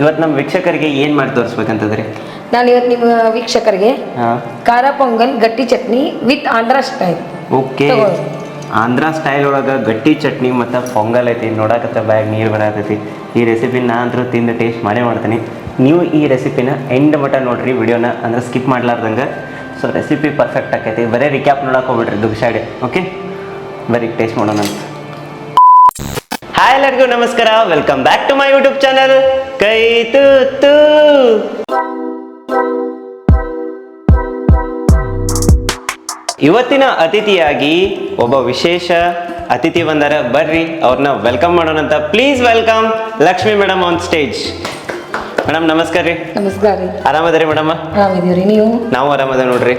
ಇವತ್ತು ನಮ್ಮ ವೀಕ್ಷಕರಿಗೆ ಏನು ಮಾಡಿ ತೋರಿಸ್ಬೇಕಂತಂದ್ರೆ? ನಾನು ಇವತ್ತು ನಿಮ್ಮ ವೀಕ್ಷಕರಿಗೆ ಹಾಂ. ಖಾರ ಪೊಂಗಲ್ ಗಟ್ಟಿ chutney with Andhra style okay. ತಗೊಳ್ಳಿ. ಆಂಧ್ರ ಸ್ಟೈಲ್ ಒಳಗೆ ಗಟ್ಟಿ ಚಟ್ನಿ ಮತ್ತು ಪೊಂಗಲ್ ಐತಿ. ನೋಡಕತ್ತ ಬ್ಯಾಗ್ ನೀರು ಬರತೈತಿ. ಈ ರೆಸಿಪಿನ ನಾ ಅಂತೂ ತಿಂದು ಟೇಸ್ಟ್ ಮಾಡೇ ಮಾಡ್ತೀನಿ. ನೀವು ಈ ರೆಸಿಪಿನ ಎಂಡ್ ಮಟ್ಟ ನೋಡ್ರಿ ವಿಡಿಯೋನ ಅಂದ್ರೆ ಸ್ಕಿಪ್ ಮಾಡ್ಲಾರ್ದಂಗೆ. ಸೊ ರೆಸಿಪಿ ಪರ್ಫೆಕ್ಟ್ ಆಕೈತಿ. ಬರೀ ರಿಕ್ಯಾಪ್ ನೋಡಕ್ಕೆ ಹೋಗ್ಬಿಡ್ರಿ ದುಗ್ಸಾಡೆ. ಓಕೆ ಬರೀ ಟೇಸ್ಟ್ ಮಾಡೋಣ ಅಂತ ಹಾಯ್ ಎಲ್ಲರಿಗೂ ನಮಸ್ಕಾರ. Welcome back to my YouTube channel ಕೈ ತೂತು ಇವತ್ತಿನ ಅತಿಥಿಯಾಗಿ ಒಬ್ಬ ವಿಶೇಷ ಅತಿಥಿ ಬಂದಾರ ಬರ್ರಿ ಅವ್ರನ್ನ ವೆಲ್ಕಮ್ ಮಾಡೋಣ ಅಂತ. Please welcome Lakshmi madam on stage madam ನಮಸ್ಕಾರ ರೀ. ನಮಸ್ಕಾರ ರೀ. ಆರಾಮದರಿ ಮೇಡಮ್? ಆರಾಮಿದೀವ್ರಿ ನೀವು? ನಾವು ಆರಾಮದ ನೋಡ್ರಿ.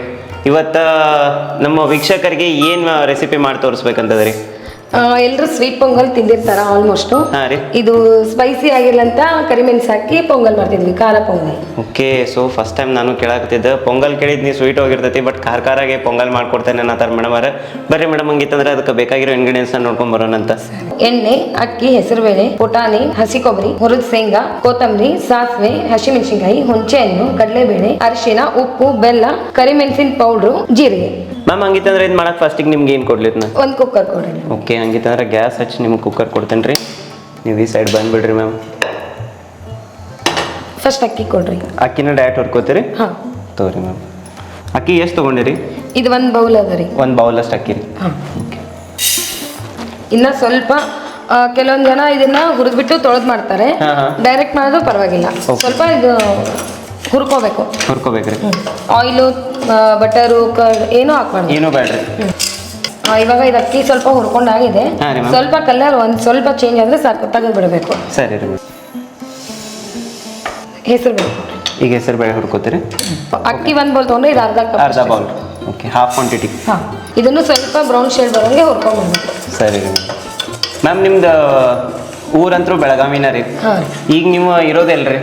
ಇವತ್ತ ನಮ್ಮ ವೀಕ್ಷಕರಿಗೆ ಏನ್ ರೆಸಿಪಿ ಮಾಡಿ ತೋರಿಸ್ಬೇಕಂತದ್ರಿ? ಎಲ್ಲರೂ ಸ್ವೀಟ್ ಪೊಂಗಲ್ ತಿಂದಿರ್ತಾರ ಆಲ್ಮೋಸ್ಟ್ ಹಾ ರೀ. ಇದು ಸ್ಪೈಸಿ ಆಗಿಲ್ಲ ಅಂತ ಕರಿಮೆಣಸು ಹಾಕಿ ಪೊಂಗಲ್ ಮಾಡ್ತಿದ್ವಿ ಖಾರ pongal. Okay so first time ನಾನು ಕೇಳಾಕತ್ತಿದ್ದೆ ಪೊಂಗಲ್ ಕೇಳಿದ್ ನೀವು ಸ್ವೀಟ್ ಹೋಗಿರ್ತೈತಿ ಬಟ್ ಖಾರ ಖಾರಾಗೆ ಪೊಂಗಲ್ ಮಾಡ್ಕೊಡ್ತೇನೆ ಅನ್ನತ್ತಾರ ಮೇಡಮ್ ಅವ್ರ. ಬರ್ರಿ ಮೇಡಮ್ ಹಂಗಿತ್ತಂದ್ರೆ ಅದಕ್ಕೆ ಬೇಕಾಗಿರೋ ಇಂಗ್ರೀಡಿಯೆಂಟ್ಸ್ ನೋಡ್ಕೊಂಡ್ ಬರೋಣ ಅಂತ. ಎಣ್ಣೆ ಅಕ್ಕಿ ಹೆಸರುಬೇಳೆ ಪುಟಾಣಿ ಹಸಿ ಕೊಬ್ಬರಿ ಹುರಿದ ಶೇಂಗಾ ಕೊತ್ತಂಬರಿ ಸಾಸಿವೆ ಹಸಿಮೆಣಸಿನಕಾಯಿ ಹುಂಚೆಹಣ್ಣು ಕಡಲೆಬೇಳೆ ಅರಿಶಿನ ಉಪ್ಪು ಬೆಲ್ಲ ಕರಿಮೆಣಸಿನ ಪೌಡ್ರು ಜೀರಿಗೆ. ಮ್ಯಾಮ್ ಹಂಗಿತ್ತಂದ್ರೆ ಇದು ಮಾಡಕ್ ಫಸ್ಟಿಗೆ ನಿಮ್ಗೆ ಏನು ಕೊಡ್ಲಿ ಒಂದು ಕುಕ್ಕರ್ ಕೊಡ್ರಿ ಓಕೆ ಹಂಗಿತ್ತಂದ್ರೆ ಗ್ಯಾಸ್ ಹಚ್ಚಿ ನಿಮ್ಗೆ ಕುಕ್ಕರ್ ಕೊಡ್ತೇನೆ ರೀ. ನೀವು ಈ ಸೈಡ್ ಬಂದ್ಬಿಡ್ರಿ ಮ್ಯಾಮ್ ಫಸ್ಟ್ ಅಕ್ಕಿ ಕೊಡ್ರಿ. ಅಕ್ಕಿನ ಡೈರೆಕ್ಟ್ ಹೊರ್ಕೋತೀರಿ ಹಾಂ. ತಗೋರಿ ಮ್ಯಾಮ್ ಅಕ್ಕಿ ಎಷ್ಟು ತೊಗೊಂಡಿರಿ? ಇದು ಒಂದು ಬೌಲ್ ಅದ ರೀ. ಒಂದು ಅಷ್ಟು ಅಕ್ಕಿ ರೀ. ಹಾ. ಇನ್ನ ಸ್ವಲ್ಪ ಕೆಲವೊಂದು ಜನ ಇದನ್ನ ಹುರಿದ್ಬಿಟ್ಟು ತೊಳೆದು ಮಾಡ್ತಾರೆ. ಡೈರೆಕ್ಟ್ ಮಾಡೋದು ಪರವಾಗಿಲ್ಲ. ಸ್ವಲ್ಪ ಇದು ಹುರ್ಕೋಬೇಕು. ಹುರ್ಕೋಬೇಕ್ರಿ ಆಯಿಲು ಬಟರು ಏನೂ ಹಾಕ್ಬಾರ್ದು. ಏನೂ ಬೇಡ್ರಿ. ಇವಾಗ ಇದು ಅಕ್ಕಿ ಸ್ವಲ್ಪ ಹುರ್ಕೊಂಡಾಗಿದೆ. ಸ್ವಲ್ಪ ಕಲರ್ ಒಂದು ಸ್ವಲ್ಪ ಚೇಂಜ್ ಆದರೆ ಸಾಕು ತೆಗೆದು ಬಿಡಬೇಕು ಸರಿ ರೀ ಹೆಸರು ಬೇಳೆ ಈಗ ಹೆಸರು ಬೇಳೆ ಹುರ್ಕೋತೀರಿ? ಅಕ್ಕಿ ಒಂದು ಬೌಲ್ ತಗೊಂಡ್ರೆ ಇದು ಅರ್ಧ ಕಪ್ ಅರ್ಧ ಬೌಲ್ ಓಕೆ ಹಾಫ್ ಕ್ವಾಂಟಿಟಿ ಹಾಂ. ಇದನ್ನು ಸ್ವಲ್ಪ ಬ್ರೌನ್ ಶೇಡ್ ಬರೋಂಗೆ ಹುರ್ಕೊಂಡ್ಬಿಡ್ಬೇಕು ಸರಿ ರೀ ಮ್ಯಾಮ್. ನಿಮ್ದು ಊರಂತರೂ ಬೆಳಗಾವಿನ ರೀ. ರೀ ಈಗ ನೀವು ಇರೋದೆಲ್ರಿ?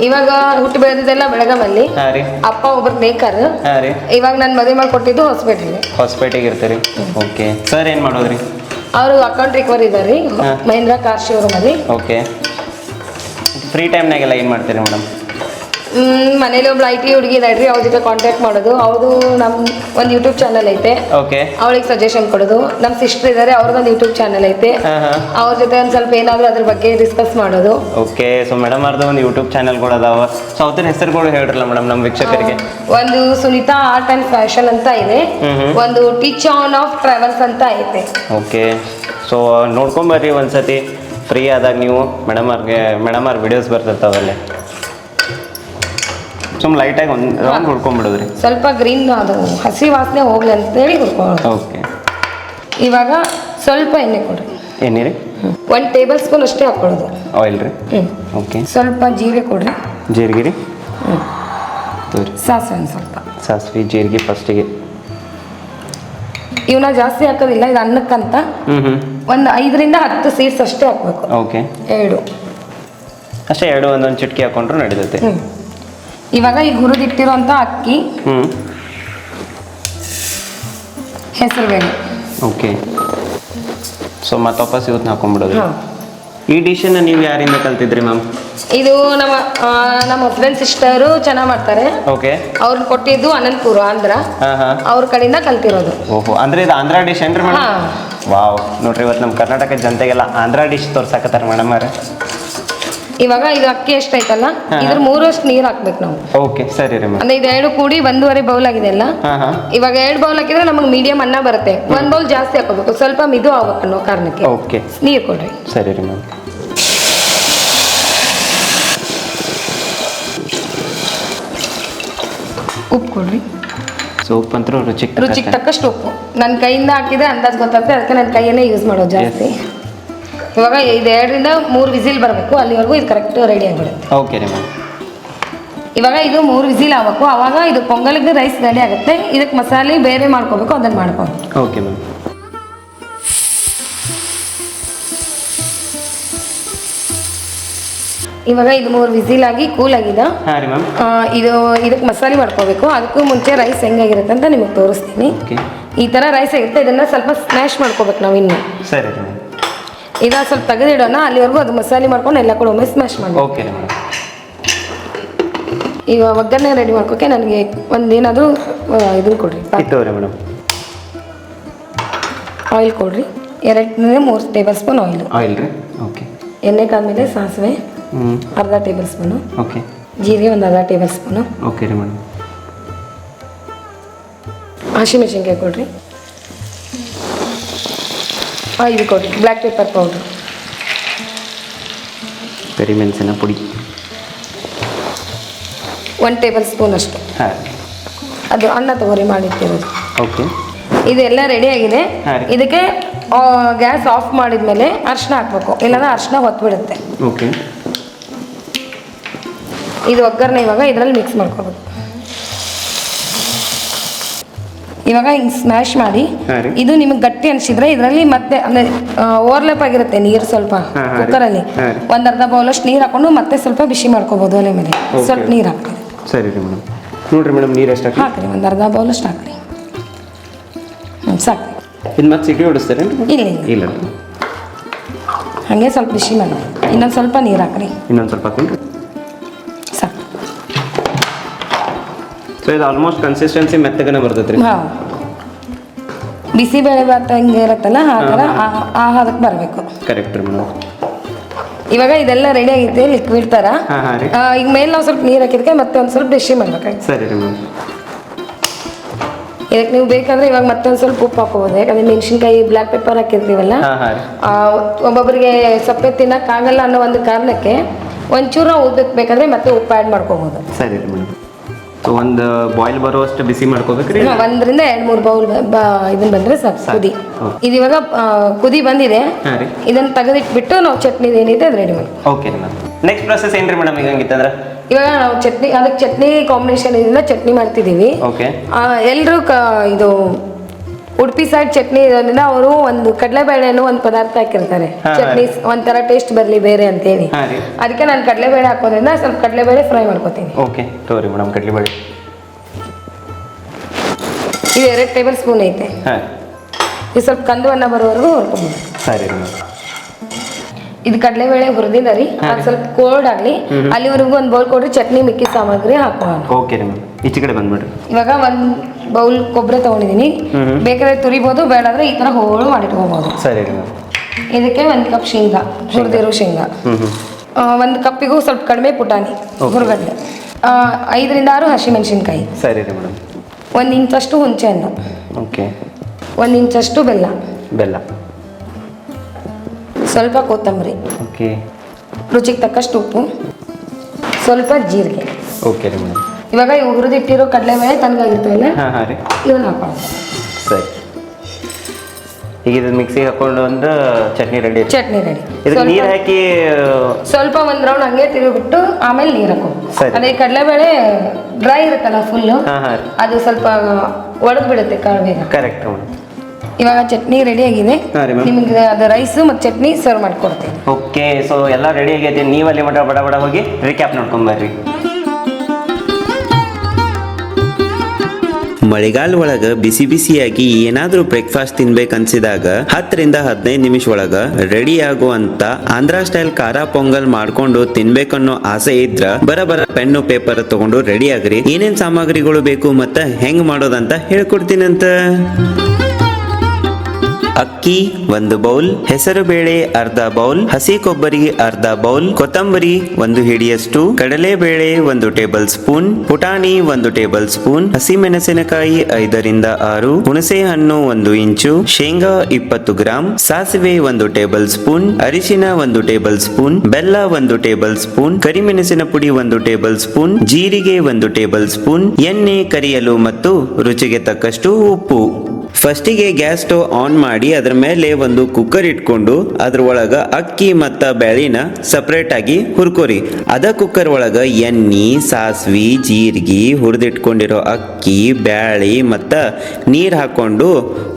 ಇವಾಗ ಹುಟ್ಟು ಬೆಳೆದಿದ್ದೆಲ್ಲ ಬೆಳಗಾವಲ್ಲಿ. ಹಾಂ ರೀ. ಅಪ್ಪ ಒಬ್ರು ನೇಕಾರ. ಹಾಂ ರೀ. ಇವಾಗ ನಾನು ಮದುವೆ ಮಾಡಿ ಕೊಟ್ಟಿದ್ದು ಹೊಸಪೇಟೆಗೆ ಹೊಸಪೇಟೆಗೆ ಇರ್ತೀರಿ. ಓಕೆ ಸರ್ ಏನು ಮಾಡೋದ್ರಿ? ಅವರು ಅಕೌಂಟ್ ರಿಕವರ್ ಇದ್ದಾರೆ ರೀ ಮಹೇಂದ್ರ ಕಾರ್ ಶೋರೂಮಲ್ಲಿ ಓಕೆ ಫ್ರೀ ಟೈಮ್ನಾಗೆಲ್ಲ ಏನು ಮಾಡ್ತೀರಿ ಮೇಡಮ್ ಮನೇಲಿ ಒಬ್ಳು ಐ ಟಿ ಹುಡುಗಿ ಇದ್ರಿ ಅವ್ರ ಜೊತೆ ಕಾಂಟ್ಯಾಕ್ಟ್ ಮಾಡೋದು. ಅವ್ರದ್ದು ನಮ್ ಒಂದು ಯೂಟ್ಯೂಬ್ ಚಾನಲ್ ಐತೆ. ಓಕೆ ಅವಳಿಗೆ ಸಜೆಷನ್ ಕೊಡೋದು. ನಮ್ಮ ಸಿಸ್ಟರ್ ಇದ್ದಾರೆ ಅವ್ರದ್ದೊಂದು ಯೂಟ್ಯೂಬ್ ಚಾನಲ್ ಐತೆ. ಅವ್ರ ಜೊತೆ ಒಂದು ಸ್ವಲ್ಪ ಏನಾದರೂ ಅದ್ರ ಬಗ್ಗೆ ಡಿಸ್ಕಸ್ ಮಾಡೋದು. ಓಕೆ ಸೊ ಮೇಡಮ್ ಅವ್ರದ್ದು ಒಂದು ಯೂಟ್ಯೂಬ್ ಚಾನಲ್ಗಳು ಅದಾವ ಸೊ ಅವ್ರ ಹೆಸರುಗಳು ಹೇಳ್ರಲ್ಲ ಮೇಡಮ್ ನಮ್ಮ ವೀಕ್ಷಕರಿಗೆ. ಒಂದು ಸುನೀತಾ ಆರ್ಟ್ ಅಂಡ್ ಫ್ಯಾಷನ್ ಅಂತ ಇದೆ. ಒಂದು ಟೀಚ್ ಆನ್ ಆಫ್ ಟ್ರಾವೆಲ್ಸ್ ಅಂತ ಐತೆ. ಓಕೆ ಸೊ ನೋಡ್ಕೊಂಬರ್ರಿ ಒಂದ್ಸತಿ. ಫ್ರೀ ಆದಾಗ ನೀವು ಮೇಡಮ್ ಅವ್ರಿಗೆ ಮೇಡಮ್ ಅವ್ರ ವಿಡಿಯೋಸ್ ಬರ್ತಿರ್ತಾವಲ್ಲೇ ಸುಮ್ ಲೈಟಾಗಿ ಒಂದು ರೌಂಡ್ ಹುಡ್ಕೊಂಬಿಡೋದ್ರಿ ಸ್ವಲ್ಪ ಗ್ರೀನ್ ಅದು ಹಸಿ ವಾಸನೆ ಹೋಗ್ಲಿ ಅಂತೇಳಿ ಹುರ್ಕೊಳ್ಳೋದು. ಓಕೆ. ಇವಾಗ ಸ್ವಲ್ಪ ಎಣ್ಣೆ ಕೊಡ್ರಿ. ರೀ? ಒಂದು ಟೇಬಲ್ ಸ್ಪೂನ್ ಅಷ್ಟೇ ಹಾಕೊಳ್ಳೋದು. ಆಯಿಲ್ ರೀ? ಓಕೆ. ಸ್ವಲ್ಪ ಜೀರಿಗೆ ಕೊಡ್ರಿ. ಜೀರಿಗೆ ರೀ? ಹ್ಞೂ ಸಾಸಿವೆ ಒಂದು ಸ್ವಲ್ಪ. ಸಾಸಿವೆ ಜೀರಿಗೆ ಫಸ್ಟಿಗೆ ಇವನ್ನ ಜಾಸ್ತಿ ಹಾಕೋದಿಲ್ಲ ಇದು ಅನ್ನಕ್ಕಂತ. ಒಂದು ಐದರಿಂದ ಹತ್ತು ಸೀಡ್ಸ್ ಅಷ್ಟೇ ಹಾಕ್ಬೇಕು. ಓಕೆ. ಎರಡು. ಅಷ್ಟೇ ಎರಡು ಒಂದೊಂದು ಚಿಟ್ಕಿ ಹಾಕೊಂಡ್ರು ನಡೀತೈತೆ. ಹ್ಞೂ ಇವಾಗ ಈಗ ಹುರಿದಿಟ್ಟಿರೋಂಥ ಅಕ್ಕಿ. ಹ್ಞೂ ಹೆಸರು ಬೇಳೆ. ಓಕೆ. ಸೊ ಮತ್ತೆ ವಾಪಸ್ ಇವತ್ತು ಹಾಕೊಂಡ್ಬಿಡೋದು. ಈ ಈ ಡಿಶನ್ನ ನೀವು ಯಾರಿಂದ ಕಲ್ತಿದ್ರಿ ಮ್ಯಾಮ್ ಇದು ನಮ್ಮ ಆ, ನಮ್ಮ ಹಸ್ಬೆಂಡ್ ಸಿಸ್ಟರು ಚೆನ್ನಾಗಿ ಮಾಡ್ತಾರೆ. ಓಕೆ. ಅವ್ರನ್ನ ಕೊಟ್ಟಿದ್ದು ಅನಂತಪುರ ಆಂಧ್ರ. ಹಾಂ ಹಾಂ. ಅವ್ರ ಕಡೆಯಿಂದ ಕಲ್ತಿರೋದು. ಓಹೋ ಅಂದ್ರೆ ಇದು ಆಂಧ್ರ ಡಿಶ್ ಏನ್ರಿ ಮೇಡಮ್ ಹಾಂ. ವಾವ್ ನೋಡ್ರಿ ಇವತ್ತು ನಮ್ಮ ಕರ್ನಾಟಕ ಜನತೆಗೆಲ್ಲ ಆಂಧ್ರ ಡಿಶ್ ತೋರ್ಸಾಕತ್ತಾರ ಮೇಡಮ್ ಅವ್ರೆ. ಇವಾಗ ಇದು ಅಕ್ಕಿ ಎಷ್ಟೈತಲ್ಲ ಹಾ. ಇದ್ರ ಮೂರಷ್ಟು ನೀರ್ ಹಾಕ್ಬೇಕು ನಾವು. ಓಕೆ ಸರಿ ರೀ ಅಂದ್ರೆ ಇದು ಎರಡು ಕೂಡಿ ಒಂದೂವರೆ ಬೌಲ್ ಆಗಿದೆ ಅಲ್ಲ? ಇವಾಗ ಎರಡು ಬೌಲ್ ಹಾಕಿದ್ರೆ ನಮಗೆ ಮೀಡಿಯಂ ಅನ್ನ ಬರುತ್ತೆ. ಒಂದ್ ಬೌಲ್ ಜಾಸ್ತಿ ಹಾಕೋಬೇಕು ಸ್ವಲ್ಪ ಮಿದು ಆಗ್ಬೇಕು ಅನ್ನೋ ಕಾರಣಕ್ಕೆ. ಓಕೆ. ನೀರು ಕೊಡ್ರಿ. ಸರಿ ರೀ ಮ್ಯಾಮ್ ಉಪ್ಪು ಕೊಡ್ರಿ. ಸೊ ಉಪ್ಪು ರುಚಿ ರುಚಿಗೆ ರುಚಿಗೆ ತಕ್ಕಷ್ಟು ಉಪ್ಪು. ನನ್ನ ಕೈಯಿಂದ ಹಾಕಿದ್ರೆ ಅಂದಾಜು ಗೊತ್ತಾಗುತ್ತೆ ಅದಕ್ಕೆ ನನ್ನ ಕೈಯನ್ನೇ ಯೂಸ್ ಮಾಡೋದು ಜಾಸ್ತಿ. ಇವಾಗ ಇದು ಎರಡರಿಂದ ಮೂರು ವಿಸಿಲ್ ಬರಬೇಕು ಅಲ್ಲಿವರೆಗೂ ಇದು ಕರೆಕ್ಟ್ ರೆಡಿ ಆಗಿಬಿಡುತ್ತೆ. ಓಕೆ ರೀ ಮ್ಯಾಮ್ ಇವಾಗ ಇದು ಮೂರು ವಿಸಿಲ್ ಆಗಬೇಕು ಆವಾಗ ಇದು ಪೊಂಗಲಿಗೆ ರೈಸ್ ರೆಡಿ ಆಗುತ್ತೆ ಇದಕ್ಕೆ ಮಸಾಲೆ ಬೇರೆ ಮಾಡ್ಕೋಬೇಕು ಅದನ್ನು ಮಾಡ್ಕೊಂಡು ಓಕೆ ಮ್ಯಾಮ್ ಇವಾಗ ಇದು ಮೂರು ವಿಸಿಲ್ ಆಗಿ ಕೂಲ್ ಆಗಿದೆ. ಹಾಂ ರೀ ಮ್ಯಾಮ್ ಆ, ಇದು ಇದಕ್ಕೆ ಮಸಾಲೆ ಮಾಡ್ಕೋಬೇಕು ಅದಕ್ಕೂ ಮುಂಚೆ ರೈಸ್ ಹೆಂಗಾಗಿರುತ್ತೆ ಅಂತ ನಿಮಗೆ ತೋರಿಸ್ತೀನಿ. ಓಕೆ ಈ ಥರ ರೈಸ್ ಆಗಿರುತ್ತೆ ಇದನ್ನು ಸ್ವಲ್ಪ ಸ್ಮ್ಯಾಶ್ ಮಾಡ್ಕೋಬೇಕು ನಾವು ಇನ್ನು ಸರಿ ರೀ ಮ್ಯಾಮ್ ಇದ ಸ್ವಲ್ಪ ತೆಗೆದಿಡೋಣ ಅಲ್ಲಿವರೆಗೂ ಅದು ಮಸಾಲೆ ಮಾಡ್ಕೊಂಡು ಎಲ್ಲ ಕೂಡ ಒಮ್ಮೆ ಸ್ಮ್ಯಾಶ್ ಮಾಡಿ. ಓಕೆ ಈಗ ಒಗ್ಗರಣೆ ರೆಡಿ ಮಾಡ್ಕೋಕೆ ನನಗೆ ಒಂದು ಏನಾದರೂ ಇದನ್ನ ಕೊಡ್ರಿ. ಇತ್ತವ್ರಿ ಮೇಡಮ್ ಆಯಿಲ್ ಕೊಡ್ರಿ. ಎರಡನೇ ಮೂರು ಟೇಬಲ್ ಸ್ಪೂನ್ ಆಯಿಲ್ ಆಯಿಲ್ ರೀ? ಓಕೆ ಎಣ್ಣೆ ಕಾದ್ಮೇಲೆ ಸಾಸಿವೆ ಅರ್ಧ ಟೇಬಲ್ ಸ್ಪೂನು ಓಕೆ ಜೀರಿಗೆ ಒಂದು ಅರ್ಧ ಟೇಬಲ್ ಸ್ಪೂನು ಓಕೆ ರೀ ಮೇಡಮ್ ಹಸಿಮೆಣಸಿನ್ಕಾಯಿ ಕೊಡ್ರಿ. ಹಾಂ ಇದು ಕೊಡಿ. ಬ್ಲ್ಯಾಕ್ ಪೇಪರ್ ಪೌಡ್ರ್ ಕರಿಮೆಣಸಿನ ಪುಡಿ. ಒನ್ ಟೇಬಲ್ ಸ್ಪೂನ್ ಅಷ್ಟು. ಹಾಂ. ಅದು ಅನ್ನ ತಗೋರಿ ಮಾಡಿಟ್ಟಿರೋದು. ಓಕೆ ಇದೆಲ್ಲ ರೆಡಿ ಆಗಿದೆ. ಇದಕ್ಕೆ ಗ್ಯಾಸ್ ಆಫ್ ಮಾಡಿದ ಮಾಡಿದ್ಮೇಲೆ ಅರ್ಶಿನ ಹಾಕ್ಬೇಕು. ಇಲ್ಲಾಂದ್ರೆ ಅರ್ಶಿನ ಹೊತ್ಬಿಡುತ್ತೆ. ಓಕೆ ಇದು ಒಗ್ಗರಣೆ ಇವಾಗ ಇದರಲ್ಲಿ ಮಿಕ್ಸ್ ಮಾಡ್ಕೋಬೇಕು. ಇವಾಗ ಹಿಂಗ್ ಸ್ಮ್ಯಾಶ್ ಮಾಡಿ ಹಾ ರೀ. ಇದು ನಿಮಗೆ ಗಟ್ಟಿ ಅನಿಸಿದ್ರೆ ಇದರಲ್ಲಿ ಮತ್ತೆ ಅಂದ್ರೆ ಓವರ್ಲ್ಯಾಪ್ ಆಗಿರುತ್ತೆ ನೀರು ಸ್ವಲ್ಪ ಹಾ, ಹಾ ರೀ. ಕುಕ್ಕರಲ್ಲಿ ಹಾ ರೀ. ಒಂದು ಅರ್ಧ ಬೌಲಷ್ಟು ನೀರು ಹಾಕೊಂಡು ಮತ್ತೆ ಸ್ವಲ್ಪ ಬಿಸಿ ಮಾಡ್ಕೋಬಹುದು ಒಲೆ ಮೇಲೆ. Okay. ಸ್ವಲ್ಪ ನೀರು ಹಾಕ್ರಿ ಸರಿ ರೀ ಮೇಡಮ್. ನೋಡ್ರಿ ಮೇಡಮ್ ನೀರು ಎಷ್ಟು ಹಾಕಿ ಹಾಕ್ರಿ ಒಂದು ಅರ್ಧ ಬೌಲಷ್ಟು ಹಾಕ್ರಿ. ಹ್ಞೂ ಸಾಕು. ಇದು ಮತ್ತೆ ಸಿಟಿ ಇಲ್ಲ ಇಲ್ಲ. ಹಾಗೆ ಸ್ವಲ್ಪ ಬಿಸಿ ಮಾಡಿ. ಇನ್ನೊಂದು ಸ್ವಲ್ಪ ನೀರು ಹಾಕ್ರಿ. ಇನ್ನೊಂದು ಸ್ವಲ್ಪ ಹಾಕೊಂಡ್ರಿ ಸೊ ಇದು ಆಲ್ಮೋಸ್ಟ್ ಕನ್ಸಿಸ್ಟೆನ್ಸಿ ಮೆತ್ತಗನೆ ಬರ್ತೈತೆ ರೀ ಹಾಂ ಬಿಸಿಬೇಳೆ ಭಾತ ಹಿಂಗೆ ಇರುತ್ತಲ್ಲ ಆ ಥರ ಆ- ಆ ಹದಕ್ಕೆ ಬರಬೇಕು. ಕರೆಕ್ಟ್ ರೀ ಮೇಡಮ್. ಇವಾಗ ಇದೆಲ್ಲ ರೆಡಿ ಆಗೈತೆ ಲಿಕ್ವಿಡ್ ಥರ ಹಾಂ ಹಾಂ ರೀ. ಆ, ಈಗ ಮೇಲೆ ನಾವು ಸ್ವಲ್ಪ ನೀರು ಹಾಕಿದ್ಕೆ ಮತ್ತೆ ಒಂದು ಸ್ವಲ್ಪ ಬಿಸಿ ಮಾಡ್ಬೇಕಾಗಿ ಸರಿ ರೀ ಮೇಡಮ್. ಇದಕ್ಕೆ ನೀವು ಬೇಕಾದ್ರೆ ಇವಾಗ ಮತ್ತೊಂದು ಸ್ವಲ್ಪ ಉಪ್ಪು ಹಾಕೋಬೋದು. ಯಾಕಂದ್ರೆ ಮೆಣಸಿನ್ಕಾಯಿ ಬ್ಲ್ಯಾಕ್ ಪೆಪ್ಪರ್ ಹಾಕಿರ್ತೀವಲ್ಲ ಹಾಂ ಹಾಂ ರೀ. ಆ, ಒಬ್ಬೊಬ್ಬರಿಗೆ ಸಪ್ಪೆ ತಿನ್ನಕ್ಕಾಗಲ್ಲ ಅನ್ನೋ ಒಂದು ಕಾರಣಕ್ಕೆ ಒಂಚೂರು ಉದ್ದಕ್ಕೆ ಬೇಕಾದ್ರೆ ಮತ್ತೆ ಉಪ್ಪು ಆ್ಯಡ್ ಮಾಡ್ಕೋಬೋದು. ಸರಿ ರೀ ಮೇಡಮ್. ಸೊ ಒಂದು ಬಾಯ್ಲ್ ಬರೋವಷ್ಟು ಬಿಸಿ ಮಾಡ್ಕೋಬೇಕ್ರಿ? ಹಾ, ಒಂದರಿಂದ ಎರಡು ಮೂರು ಬೌಲ್ ಇದನ್ನ ಬಂದ್ರೆ ಸಾಕು ಕುದಿ. ಇದು ಇವಾಗ ಕುದಿ ಬಂದಿದೆ. ಇದನ್ನ ತೆಗೆದಿಟ್ಬಿಟ್ಟು ನಾವು ಚಟ್ನಿ ಏನಿದೆ ಅದು ರೆಡಿ ಮಾಡಿ ಓಕೆ ರೀ ನೆಕ್ಸ್ಟ್ ಪ್ರೊಸೆಸ್ ಏನು ರೀ ಮೇಡಮ್ ಈಗ ಹಂಗಿತ್ತಂದ್ರೆ ಇವಾಗ ನಾವು ಚಟ್ನಿ ಅದಕ್ಕೆ ಚಟ್ನಿ ಕಾಂಬಿನೇಷನ್ ಇದನ್ನ ಚಟ್ನಿ ಮಾಡ್ತಿದ್ದೀವಿ ಓಕೆ ಎಲ್ಲರೂ ಇದು ಉಡುಪಿ ಸೈಡ್ ಚಟ್ನಿ ಇರೋದ್ರಿಂದ ಅವರು ಒಂದು ಕಡಲೆಬೇಳೆ ಅನ್ನೋ ಒಂದು ಪದಾರ್ಥ ಹಾಕಿರ್ತಾರೆ. ಚಟ್ನಿ ಒಂಥರ ಟೇಸ್ಟ್ ಬರಲಿ ಬೇರೆ ಅಂತೇಳಿ. ಅದಕ್ಕೆ ನಾನು ಕಡಲೆಬೇಳೆ ಹಾಕೋದ್ರಿಂದ ಸ್ವಲ್ಪ ಕಡಲೆಬೇಳೆ ಫ್ರೈ ಮಾಡ್ಕೋತೀನಿ. ಓಕೆ ತೋರಿ ಮೇಡಮ್ ಕಡಲೆಬೇಳೆ. ಇದು ಎರಡು ಟೇಬಲ್ ಸ್ಪೂನ್ ಐತೆ. ಇದು ಸ್ವಲ್ಪ ಕಂದು ಅನ್ನ ಬರೋವರೆಗೂ ಸರಿ ಮೇಡಮ್. ಇದು ಕಡಲೆಬೇಳೆ ಹುರಿದಿಲ್ಲ ರೀ. ಅದು ಸ್ವಲ್ಪ ಕೋಲ್ಡ್ ಆಗಲಿ. ಅಲ್ಲಿವರೆಗೂ ಒಂದು ಬೌಲ್ ಕೊಡ್ರಿ ಚಟ್ನಿ ಮಿಕ್ಕಿ ಸಾಮಗ್ರಿ ಹಾಕೋಣ ಓಕೆ ರೀ ಮ್ಯಾಮ್ ಈಚೆ ಕಡೆ ಬಂದ್ಬಿಡ್ರಿ. ಇವಾಗ ಒಂದು ಬೌಲ್ ಕೊಬ್ಬರಿ ತೊಗೊಂಡಿದ್ದೀನಿ. ಬೇಕಾದ್ರೆ ತುರಿಬೋದು ಬೇಡಾದ್ರೆ ಈ ಥರ ಹೋಳು ಮಾಡಿಟ್ಕೋಬೋದು. ಸರಿ ರೀ ಇದಕ್ಕೆ ಒಂದು ಕಪ್ ಶೇಂಗಾ ಹುರಿದಿರೋ ಶೇಂಗಾ. ಒಂದು ಕಪ್ಪಿಗೂ ಸ್ವಲ್ಪ ಕಡಿಮೆ ಪುಟಾಣಿ ಹುರುಗಡ್ಡೆ ಐದರಿಂದ ಆರು ಹಸಿಮೆಣಸಿನ್ಕಾಯಿ ಸರಿ ರೀ ಮೇಡಮ್ ಒಂದು ಇಂಚಷ್ಟು ಹುಂಚೆ ಹಣ್ಣು. ಓಕೆ ಒಂದು ಇಂಚಷ್ಟು ಬೆಲ್ಲ. ಬೆಲ್ಲ. ಸ್ವಲ್ಪ ಕೊತ್ತಂಬರಿ. ಓಕೆ. ರುಚಿಗೆ ತಕ್ಕಷ್ಟು ಉಪ್ಪು. ಸ್ವಲ್ಪ ಜೀರಿಗೆ. ಓಕೆ ರೀ ಮೇಡಮ್. ಇವಾಗ ಇವು ಹುರಿದಿಟ್ಟಿರೋ ಕಡಲೆಬೇಳೆ ತಣ್ಣಗಾಗಿರ್ತಾವಲ್ಲ ಹಾಂ ಹಾಂ ರೀ. ಇವನ್ನ ಹಾಕೊಳ್ಳೋದು ಸರಿ. ಈಗ ಇದು ಮಿಕ್ಸಿಗೆ ಹಾಕೊಂಡು ಒಂದು ಚಟ್ನಿ ರೆಡಿ ಚಟ್ನಿ ರೆಡಿ ಇದಕ್ಕೆ ನೀರು ಹಾಕಿ ಸ್ವಲ್ಪ ಒಂದು ರೌಂಡ್ ಹಂಗೆ ತಿರುಗಿಬಿಟ್ಟು ಆಮೇಲೆ ನೀರು ಹಾಕೋ ಸರಿ. ಅದೇ ಕಡಲೆಬೇಳೆ ಡ್ರೈ ಇರುತ್ತಲ್ಲ ಫುಲ್ಲು ಹಾಂ ಹಾಂ ಅದು ಸ್ವಲ್ಪ ಒಡೆದು ಬಿಡುತ್ತೆ ಕಾಳು ಬೇಗ. Correct madam. ಇವಾಗ ಚಟ್ನಿ ರೆಡಿ ಆಗಿದೆ. ಹಾಂ ರೀ ಮ್ಯಾಮ್ ನಿಮ್ಗೆ ಅದು ರೈಸ್ ಮತ್ತು ಚಟ್ನಿ ಸರ್ವ್ ಮಾಡ್ಕೊಡ್ತೀನಿ. ಓಕೆ ಸೊ ಎಲ್ಲ ರೆಡಿ ಆಗೈತೆ. ನೀವು ಅಲ್ಲಿ ಮಟ ಬಡ ಬಡ ಹೋಗಿ ರಿಕ್ಯಾಪ್ ನೋಡ್ಕೊಂಬರ್ರಿ ಮಳೆಗಾಲ ಒಳಗ ಬಿಸಿ ಬಿಸಿಯಾಗಿ ಏನಾದ್ರೂ ಬ್ರೇಕ್ಫಾಸ್ಟ್ ತಿನ್ಬೇಕು ಅನ್ಸಿದಾಗ ಹತ್ತರಿಂದ ಹದಿನೈದು ನಿಮಿಷ ಒಳಗ ರೆಡಿ ಆಗುವಂತ ಆಂಧ್ರ ಸ್ಟೈಲ್ ಖಾರ ಪೊಂಗಲ್ ಮಾಡ್ಕೊಂಡು ತಿನ್ಬೇಕನ್ನೋ ಆಸೆ ಇದ್ರ ಬರಬರ ಪೆನ್ನು ಪೇಪರ್ ತಗೊಂಡು ರೆಡಿ ಆಗ್ರಿ. ಏನೇನ್ ಸಾಮಗ್ರಿಗಳು ಬೇಕು ಮತ್ತ ಹೆಂಗ್ ಮಾಡೋದಂತ ಹೇಳ್ಕೊಡ್ತೀನಂತ. ಅಕ್ಕಿ, ಒಂದು ಬೌಲ್, ಹೆಸರು ಬೇಳೆ, ಅರ್ಧ ಬೌಲ್, ಹಸಿ ಕೊಬ್ಬರಿ, ಅರ್ಧ ಬೌಲ್, ಕೊತ್ತಂಬರಿ, ಒಂದು ಹಿಡಿಯಷ್ಟು ಕಡಲೆಬೇಳೆ ಒಂದು ಟೇಬಲ್ ಸ್ಪೂನ್, ಪುಟಾಣಿ, ಒಂದು ಟೇಬಲ್ ಸ್ಪೂನ್, ಹಸಿ ಮೆಣಸಿನಕಾಯಿ ಐದರಿಂದ ಆರು, ಹುಣಸೆ ಹಣ್ಣು ಒಂದು ಇಂಚು, ಶೇಂಗಾ ಇಪ್ಪತ್ತು ಗ್ರಾಂ, ಸಾಸಿವೆ ಒಂದು ಟೇಬಲ್ ಸ್ಪೂನ್, ಅರಿಶಿನ ಒಂದು ಟೇಬಲ್ ಸ್ಪೂನ್, ಬೆಲ್ಲ ಒಂದು ಟೇಬಲ್ ಸ್ಪೂನ್, ಕರಿಮೆಣಸಿನ ಪುಡಿ ಒಂದು ಟೇಬಲ್ ಸ್ಪೂನ್, ಜೀರಿಗೆ ಒಂದು ಟೇಬಲ್ ಸ್ಪೂನ್, ಎಣ್ಣೆ ಕರಿಯಲು ಮತ್ತು ರುಚಿಗೆ ತಕ್ಕಷ್ಟು ಉಪ್ಪು. ಫಸ್ಟಿಗೆ ಗ್ಯಾಸ್ ಸ್ಟವ್ ಆನ್ ಮಾಡಿ ಅದರ ಮೇಲೆ ಒಂದು ಕುಕ್ಕರ್ ಇಟ್ಕೊಂಡು ಅದ್ರ ಒಳಗ ಅಕ್ಕಿ ಮತ್ತ ಬ್ಯಾಳಿನ ಸಪ್ರೇಟ್ ಆಗಿ ಹುರ್ಕೋರಿ. ಅದ ಕುಕ್ಕರ್ ಒಳಗ ಎಣ್ಣಿ, ಸಾಸ್ವಿ, ಜೀರಿಗೆ ಹುರಿದಿಟ್ಕೊಂಡಿರೋ ಅಕ್ಕಿ, ಬ್ಯಾಳಿ ಮತ್ತ ನೀರ್ ಹಾಕೊಂಡು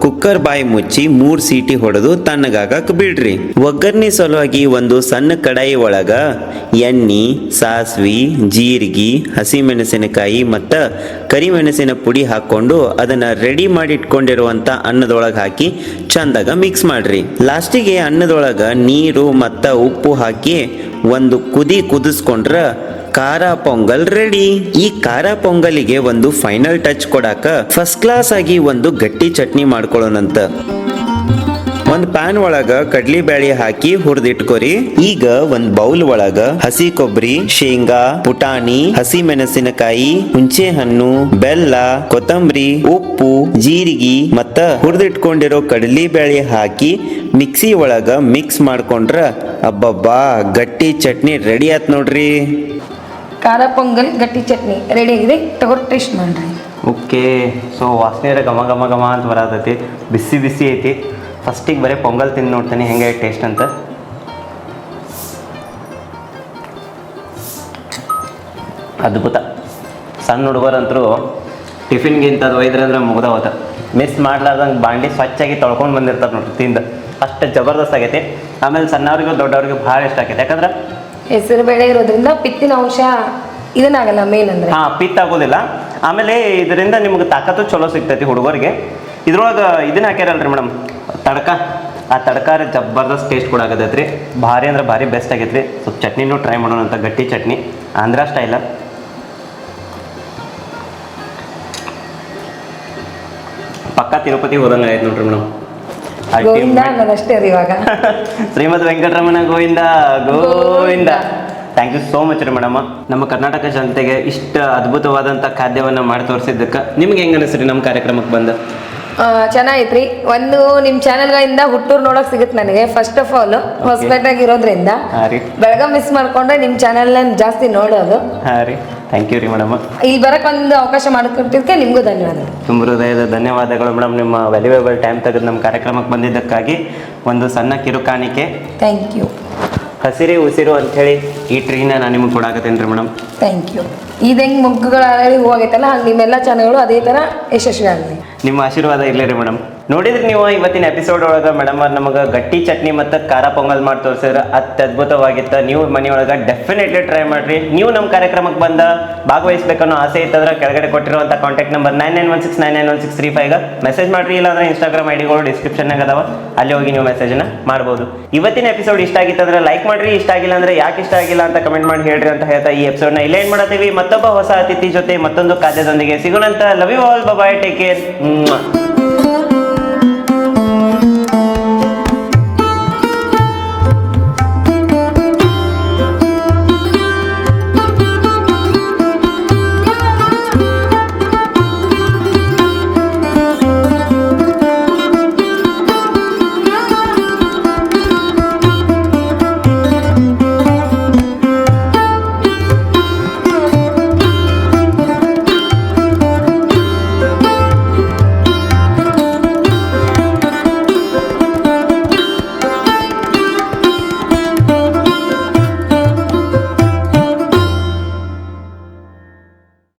ಕುಕ್ಕರ್ ಬಾಯಿ ಮುಚ್ಚಿ ಮೂರ್ ಸೀಟಿ ಹೊಡೆದು ತಣ್ಣಗಾಗಕ್ ಬಿಡ್ರಿ. ಒಗ್ಗರ್ನಿ ಸಲುವಾಗಿ ಒಂದು ಸಣ್ಣ ಕಡಾಯಿ ಒಳಗ ಎಣ್ಣಿ, ಸಾಸ್ವಿ, ಜೀರಿಗೆ, ಹಸಿಮೆಣಸಿನಕಾಯಿ ಮತ್ತ ಕರಿಮೆಣಸಿನ ಪುಡಿ ಹಾಕೊಂಡು ಅದನ್ನ ರೆಡಿ ಮಾಡಿ ಇಟ್ಕೊಂಡಿರುವಂತ ಅನ್ನದೊಳಗೆ ಹಾಕಿ ಚಂದಾಗ ಮಿಕ್ಸ್ ಮಾಡ್ರಿ. ಲಾಸ್ಟಿಗೆ ಅನ್ನದೊಳಗ ನೀರು ಮತ್ತ ಉಪ್ಪು ಹಾಕಿ ಒಂದು ಕುದಿ ಕುದಿಸ್ಕೊಂಡ್ರ ಖಾರ ಪೊಂಗಲ್ ರೆಡಿ ಈ ಖಾರ ಪೊಂಗಲಿಗೆ ಒಂದು ಫೈನಲ್ ಟಚ್ ಕೊಡಾಕ ಫಸ್ಟ್ ಕ್ಲಾಸ್ ಆಗಿ ಒಂದು ಗಟ್ಟಿ ಚಟ್ನಿ ಮಾಡ್ಕೊಳ್ಳೋಣಂತ ಒಂದ್ ಪ್ಯಾನ್ ಒಳಗ ಕಡ್ಲಿ ಬ್ಯಾಳಿ ಹಾಕಿ ಹುರಿದಿಟ್ಕೊರಿ. ಈಗ ಒಂದ್ ಬೌಲ್ ಒಳಗ ಹಸಿ ಕೊಬ್ಬರಿ ಶೇಂಗಾ ಪುಟಾಣಿ ಹಸಿ ಮೆಣಸಿನಕಾಯಿ ಹುಂಚೆ ಹಣ್ಣು ಬೆಲ್ಲ ಕೊತ್ತಂಬರಿ ಉಪ್ಪು ಜೀರಿಗೆ ಮತ್ತ ಹುರಿದಿಟ್ಕೊಂಡಿರೋ ಕಡ್ಲಿ ಬ್ಯಾಳಿ ಹಾಕಿ ಮಿಕ್ಸಿ ಒಳಗ ಮಿಕ್ಸ್ ಮಾಡ್ಕೊಂಡ್ರ ಅಬ್ಬಬ್ಬಾ ಗಟ್ಟಿ ಚಟ್ನಿ ರೆಡಿ ಆತ್ ನೋಡ್ರಿ. ಖಾರ ಪೊಂಗಲ್ ಗಟ್ಟಿ ಚಟ್ನಿ ರೆಡಿ ಆಗಿದೆ. ತಗೋ ಟೇಸ್ಟ್ ಮಾಡ್ರಿ. ಓಕೆ ಸೊ ವಾಸನೆ ಘಮ ಘಮ ಘಮ ಅಂತ ಬರತೈತಿ. ಬಿಸಿ ಬಿಸಿ ಐತಿ. ಫಸ್ಟಿಗೆ ಬರೀ ಪೊಂಗಲ್ ತಿಂದು ನೋಡ್ತೀನಿ ಹೆಂಗೆ ಟೇಸ್ಟ್ ಅಂತ. ಅದ್ಭುತ. ಸಣ್ಣ ಹುಡುಗರಂತರೂ ಟಿಫಿನ್ಗೆ ಇಂಥದ್ದು ಒಯ್ದ್ರೆ ಅಂದ್ರೆ ಮುಗ್ದ ಹೋತ ಮಿಸ್ ಮಾಡ್ಲಾರ್ದಂಗೆ ಬಾಂಡಿ ಸ್ವಚ್ಛಾಗಿ ತೊಳ್ಕೊಂಡು ಬಂದಿರ್ತಾರೆ ನೋಡಿ ತಿಂದು. ಅಷ್ಟು ಜಬರ್ದಸ್ತ್ ಆಗೈತಿ. ಆಮೇಲೆ ಸಣ್ಣವ್ರಿಗೂ ದೊಡ್ಡವ್ರಿಗೆ ಭಾಳ ಇಷ್ಟ ಆಗೈತೆ. ಯಾಕಂದ್ರೆ ಹೆಸರು ಬೇಳೆ ಇರೋದ್ರಿಂದ ಪಿತ್ತಿನ ಅಂಶ ಇದನ್ನಾಗಲ್ಲ ಮೇನ್ ಅಂದ್ರೆ. ಹಾಂ ಪಿತ್ ಆಗೋದಿಲ್ಲ. ಆಮೇಲೆ ಇದರಿಂದ ನಿಮ್ಗೆ ತಾಕತ್ತು ಚಲೋ ಸಿಗ್ತೈತಿ ಹುಡುಗರಿಗೆ. ಇದ್ರೊಳಗೆ ಇದನ್ನ ಹಾಕ್ಯಾರಲ್ರಿ ಮೇಡಮ್? ತಡ್ಕ. ಆ ತಡ್ಕಾರ ಜಬರ್ದಸ್ತ್ ಟೇಸ್ಟ್ ಕೂಡ ಆಗತೈತ್ರಿ ಭಾರಿ ಅಂದ್ರೆ ಭಾರಿ ಬೆಸ್ಟ್ ಆಗೈತ್ರಿ. ಸ್ವಲ್ಪ ಚಟ್ನಿನೂ ಟ್ರೈ ಮಾಡೋಣ ಅಂತ ಗಟ್ಟಿ ಚಟ್ನಿ. ಆಂಧ್ರ ಸ್ಟೈಲ ಪಕ್ಕ ತಿರುಪತಿ ಹೋದಂಗೆ ಆಯ್ತು ನೋಡ್ರಿ ಮೇಡಮ್. ರೀ ಇವಾಗ. Shrimad Venkataramana Govinda Govinda. Thank you so much ರೀ ಮೇಡಮ್. ನಮ್ಮ ಕರ್ನಾಟಕ ಜನತೆಗೆ ಇಷ್ಟ ಅದ್ಭುತವಾದಂಥ ಖಾದ್ಯವನ್ನ ಮಾಡಿ ತೋರಿಸಿದ್ದಕ್ಕೆ ನಿಮ್ಗೆ ಹೆಂಗೆ ಅನಿಸ್ರಿ ನಮ್ಮ ಕಾರ್ಯಕ್ರಮಕ್ಕೆ ಬಂದು? ಚೆನ್ನಾಗೈತ್ರಿ. ಒಂದು ನಿಮ್ಮ ಚಾನೆಲ್ಗಳಿಂದ ಹುಟ್ಟೂರು ನೋಡಕ್ ಸಿಗುತ್ತೆ ನನಗೆ ಫಸ್ಟ್ ಆಫ್ ಆಲ್ ಹೊಸಪೇಟೆಗೆ ಇರೋದ್ರಿಂದ ಬೆಳಗಾಂ ಮಿಸ್ ಮಾಡ್ಕೊಂಡ್ರೆ ನಿಮ್ಮ ಚಾನೆಲ್ ಜಾಸ್ತಿ ನೋಡೋದು. ಥ್ಯಾಂಕ್ ಯು ರೀ ಮೇಡಮ್ ಇಲ್ಲಿ ಬರಕ್ ಒಂದು ಅವಕಾಶ ಮಾಡಿಕೊಟ್ಟಿದ್ದಕ್ಕೆ ನಿಮಗೂ ಧನ್ಯವಾದ ತುಂಬ ಹೃದಯದ ಧನ್ಯವಾದಗಳು ಮೇಡಮ್ ನಿಮ್ಮ ವ್ಯಾಲ್ಯೂಯೇಬಲ್ ಟೈಮ್ ತೆಗೆದು ನಮ್ಮ ಕಾರ್ಯಕ್ರಮಕ್ಕೆ ಬಂದಿದ್ದಕ್ಕಾಗಿ ಒಂದು ಸಣ್ಣ ಕಿರುಕಾಣಿಕೆ. ಥ್ಯಾಂಕ್ ಯು ಹಸಿರಿ ಉಸಿರು ಅಂಥೇಳಿ ಈ ಟ್ರೀನ ನಾನು ನಿಮಗೆ ಕೊಡಾಕತ್ತೇನೆ ರೀ ಮೇಡಮ್ ಥ್ಯಾಂಕ್ ಯು ಇದು ಹೆಂಗೆ ಮೊಗ್ಗುಗಳ ಹೂವಾಗೈತಲ್ಲ, ಹಂಗೆ ನಿಮ್ಮೆಲ್ಲ ಚಾನಲ್ಗಳು ಅದೇ ಥರ ಯಶಸ್ವಿ ಆಗಲಿ ನಿಮ್ಮ ಆಶೀರ್ವಾದ ಇರಲಿ ರೀ ಮೇಡಮ್. ನೋಡಿದ್ರಿ ನೀವು ಇವತ್ತಿನ ಎಪಿಸೋಡ್ ಒಳಗೆ ಮೇಡಮ್ ಅವ್ರು ನಮಗೆ ಗಟ್ಟಿ ಚಟ್ನಿ ಮತ್ತು ಖಾರ ಪೊಂಗಲ್ ಮಾಡಿ ತೋರಿಸಿದ್ರೆ? ಅತ್ಯದ್ಭುತವಾಗಿತ್ತು. ನೀವು ಮನೆಯೊಳಗೆ ಡೆಫಿನೆಟ್ಲಿ ಟ್ರೈ ಮಾಡಿರಿ. ನೀವು ನಮ್ಮ ಕಾರ್ಯಕ್ರಮಕ್ಕೆ ಬಂದ ಭಾಗವಹಿಸ್ಬೇಕನ್ನೋ ಆಸೆ ಇತ್ತಂದ್ರೆ ಕೆಳಗಡೆ ಕೊಟ್ಟಿರುವಂಥ contact number nine nine one six nine nine one six three ಫೈವ್ಗೆ message ಮಾಡಿರಿ, ಇಲ್ಲಾಂದ್ರೆ ಇನ್ಸ್ಟಾಗ್ರಾಮ್ ಐಡಿಗಳು ಡಿಸ್ಕ್ರಿಪ್ಷನ್ನಾಗ ಅದಾವ. ಅಲ್ಲಿ ಹೋಗಿ ನೀವು ಮೆಸೇಜನ್ನ ಮಾಡ್ಬೋದು. ಇವತ್ತಿನ ಎಪಿಸೋಡ್ ಇಷ್ಟ ಆಗಿತ್ತಂದ್ರೆ ಲೈಕ್ ಮಾಡಿರಿ. ಇಷ್ಟ ಆಗಿಲ್ಲ ಅಂದ್ರೆ ಯಾಕೆ ಇಷ್ಟ ಆಗಿಲ್ಲ ಅಂತ ಕಮೆಂಟ್ ಮಾಡಿ ಹೇಳ್ರಿ ಅಂತ ಹೇಳ್ತಾ ಈ ಎಪಿಸೋಡ್ನ ಇಲ್ಲೇ ಏನು ಮಾಡತ್ತೀವಿ. ಮತ್ತೊಬ್ಬ ಹೊಸ ಅತಿಥಿ ಜೊತೆ ಮತ್ತೊಂದು ಖಾದ್ಯದೊಂದಿಗೆ ಸಿಗೋಣಂತ. Love you all bye take care